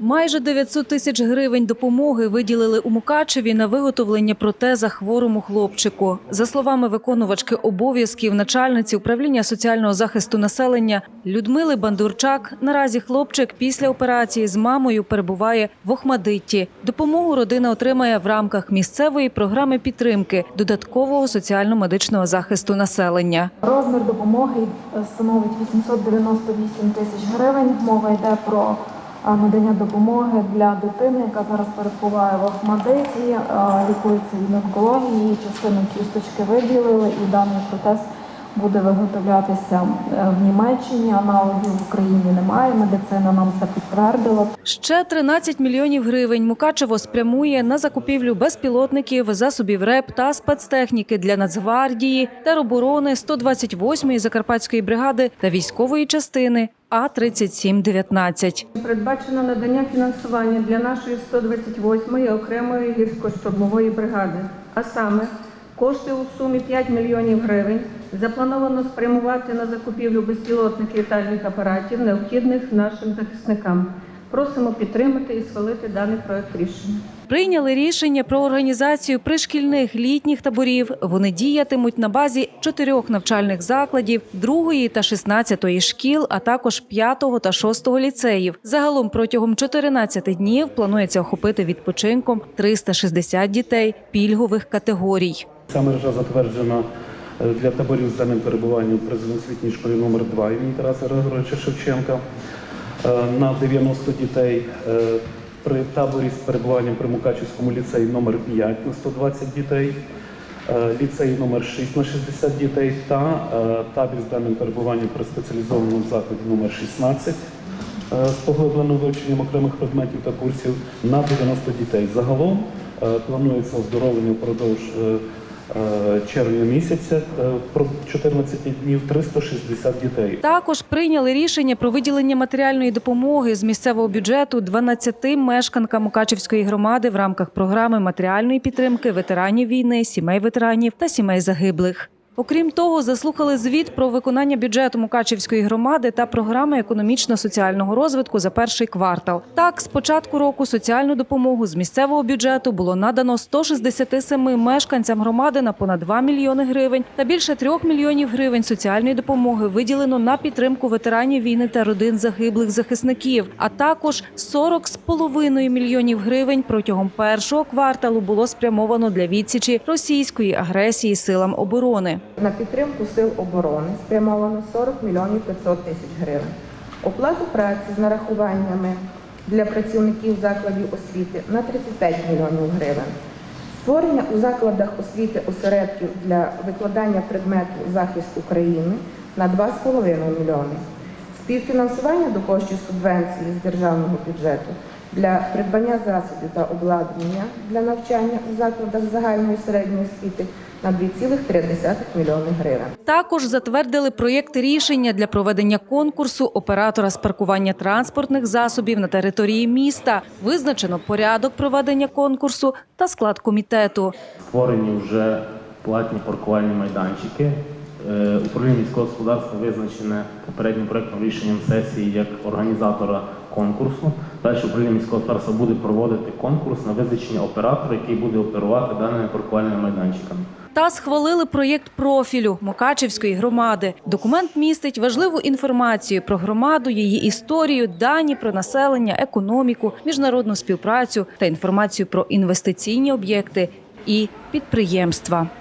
Майже 900 тисяч гривень допомоги виділили у Мукачеві на виготовлення протеза хворому хлопчику. За словами виконувачки обов'язків начальниці управління соціального захисту населення Людмили Бандурчак, наразі хлопчик після операції з мамою перебуває в Охмадитті. Допомогу родина отримає в рамках місцевої програми підтримки додаткового соціально-медичного захисту населення. Розмір допомоги е, становить 898 тисяч гривень. Мова йде про надання допомоги для дитини, яка зараз перебуває в Охмадиті, е, лікується від онкології, частину кісточки виділили, і даний протез буде виготовлятися е, в Німеччині. Аналогів в Україні немає. Медицина нам це підтвердила. Ще 13 мільйонів гривень Мукачево спрямує на закупівлю безпілотників, засобів РЕП та спецтехніки для Нацгвардії, тероборони 128-ї Закарпатської бригади та військової частини А-3719. Передбачено надання фінансування для нашої 128-ї окремої гірсько-штурмової бригади, а саме кошти у сумі 5 мільйонів гривень заплановано спрямувати на закупівлю безпілотників літальних апаратів, необхідних нашим захисникам. Просимо підтримати і схвалити даний проект рішення. Прийняли рішення про організацію пришкільних літніх таборів. Вони діятимуть на базі чотирьох навчальних закладів, другої та 16 шкіл, а також 5 та 6 ліцеїв. Загалом протягом 14 днів планується охопити відпочинком 360 дітей пільгових категорій. Ця мережа затверджена е, для таборів з денним перебуванням в президентській школі номер 2 імені Тараса Григоровича Шевченка е, на 90 дітей. При таборі з перебуванням при Мукачівському ліцеї номер 5 на 120 дітей, е, ліцеї номер 6 на 60 дітей та е, табір з даним перебуванням при спеціалізованому закладі номер 16 е, з поглибленим вивченням окремих предметів та курсів на 90 дітей. Загалом планується оздоровлення впродовж червня місяця е, про 14 днів 360 дітей. Також прийняли рішення про виділення матеріальної допомоги з місцевого бюджету 12 мешканкам Мукачівської громади в рамках програми матеріальної підтримки ветеранів війни, сімей ветеранів та сімей загиблих. Окрім того, заслухали звіт про виконання бюджету Мукачівської громади та програми економічно-соціального розвитку за перший квартал. Так, з початку року соціальну допомогу з місцевого бюджету було надано 167 мешканцям громади на понад 2 мільйони гривень та більше 3 мільйонів гривень соціальної допомоги виділено на підтримку ветеранів війни та родин загиблих захисників. А також 40,5 мільйонів гривень протягом першого кварталу було спрямовано для відсічі російської агресії силам оборони. На підтримку сил оборони спрямовано 40 мільйонів 500 тисяч гривень. Оплату праці з нарахуваннями для працівників закладів освіти на 35 мільйонів гривень. Створення у закладах освіти осередків для викладання предмету захист України на 2,5 мільйони. Співфінансування до коштів субвенції з державного бюджету для придбання засобів та обладнання для навчання у закладах загальної середньої освіти на 2,3 мільйони гривень. Також затвердили проєкт рішення для проведення конкурсу оператора з паркування транспортних засобів на території міста. Визначено порядок проведення конкурсу та склад комітету. Створені вже платні паркувальні майданчики. Е, Управління міського господарства визначене попереднім проектом рішенням сесії як організатора конкурсу. Далі управління міського господарства буде проводити конкурс на визначення оператора, який буде оперувати даними паркувальними майданчиками. Та схвалили проєкт профілю Мукачевської громади. Документ містить важливу інформацію про громаду, її історію, дані про населення, економіку, міжнародну співпрацю та інформацію про інвестиційні об'єкти і підприємства.